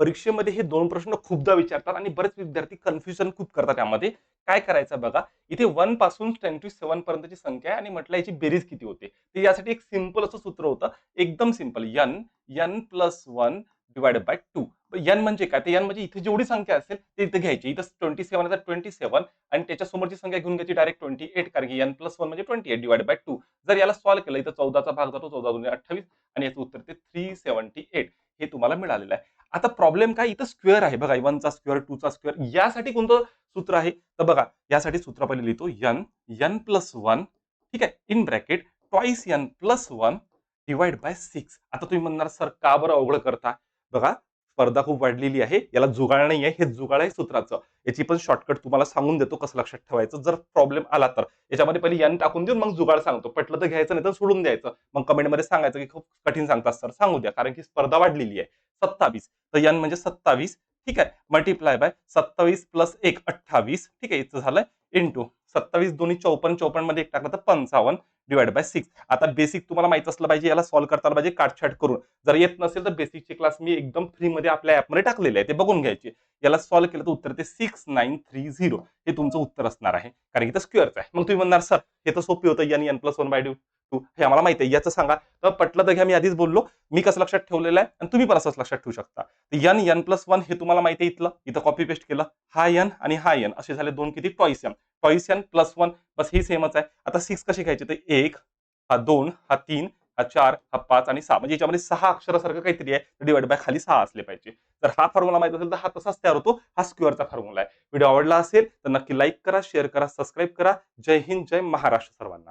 परीक्षेमध्ये हे दोन प्रश्न खूपदा विचारतात आणि बरेच विद्यार्थी कन्फ्युजन खूप करतात त्यामध्ये काय करायचं बघा? इथे वनपासून टेन टू सेव्हन पर्यंतची संख्या आहे आणि म्हटलं याची बेरीज किती होते? तर यासाठी एक सिंपल असं सूत्र होतं. एकदम simple N N plus one divided by two N म्हणजे काय? ते यन म्हणजे इथे जेवढी संख्या असेल ते इथे घ्यायची. इथं ट्वेंटी सेव्हन आहे तर ट्वेंटी सेव्हन आणि त्याच्यासमोरची संख्या घेऊन घ्यायची डायरेक्ट ट्वेंटी एट कारण की एन प्लस वन म्हणजे twenty eight divide by two जर याला सॉल्व्ह केलं इथं चौदाचा भाग जातो चौदा दोन अठ्ठावीस आणि याचं उत्तर ते थ्री सेव्हन्टी एट हे तुम्हाला मिळालेलं आहे. आता प्रॉब्लेम काय? इथं स्क्वेअर आहे बघा. वनचा स्क्वेअर टूचा स्क्वेअर यासाठी कोणतं सूत्र आहे? तर बघा यासाठी सूत्र पहिले लिहितो. यन यन प्लस वन ठीक आहे? In bracket twice N plus one divide by six आता तुम्ही म्हणणार सर का बरं अवघड करता? बघा स्पर्धा खूप वाढलेली आहे. याला जुगाळ नाही आहे. हे जुगाळ आहे सूत्राचं. याची पण शॉर्टकट तुम्हाला सांगून देतो कसं लक्षात ठेवायचं. जर प्रॉब्लेम आला तर. याच्यामध्ये पहिले यन टाकून देऊन मग जुगाळ सांगतो. पटलं तर घ्यायचं नाही तर सोडून द्यायचं. मग कमेंटमध्ये सांगायचं की खूप कठीण सांगतात सर सांगू द्या. कारण की स्पर्धा वाढलेली आहे. सत्तावीस. तर यन म्हणजे सत्तावीस ठीक आहे. मल्टिप्लाय बाय सत्तावीस प्लस एक अठ्ठावीस ठीक आहे. इथं झालंय इंटू सत्तावीस दोन्ही चौपन्न चौपन्नमध्ये एक टाकलं तर पंचावन्न डिवाइड बाय सिक्स आता बेसिक तुम्हाला माहीत असलं पाहिजे याला सॉल्व्ह करताना पाहिजे काटछाट करून. जर येत नसेल तर बेसिकचे क्लास मी एकदम फ्री मध्ये आपल्या ऍपमध्ये टाकलेले आहे. ते बघून घ्यायचे याला सॉल्व्ह केलं तर उत्तर ते सिक्स नाईन थ्री झिरो हे तुमचं उत्तर असणार आहे. कारण की स्क्वेअरच आहे. मग तुम्ही म्हणणार सर हे तर सोपी होतं. N N plus one by two हे आम्हाला माहिती आहे. याचं सांगा. तर पटलं तर घ्या मी आधीच बोललो. मी कसं लक्षात ठेवलेलं आहे आणि तुम्ही पण असंच लक्षात ठेवू शकता. एन एन प्लस वन हे तुम्हाला माहिती आहे इथलं. इथं कॉपी पेस्ट केलं. हा एन आणि हा एन असे झाले दोन किती? Twice N twice N plus one बस हे सेमच आहे. आता सिक्स कशी घ्यायची? तर एक हा दोन हा तीन हा चार हा पाच आणि सहा. म्हणजे याच्यामध्ये सहा अक्षरासारखं काहीतरी आहे. डिवाइड बाय खाली सहा असले पाहिजे. तर हा फॉर्म्युला माहीत असेल तर हा तसाच तयार होतो. हा स्क्युअरचा फॉर्म्युला आहे. व्हिडिओ आवडला असेल तर नक्की लाईक करा शेअर करा सबस्क्राईब करा. जय हिंद जय महाराष्ट्र सर्वांना.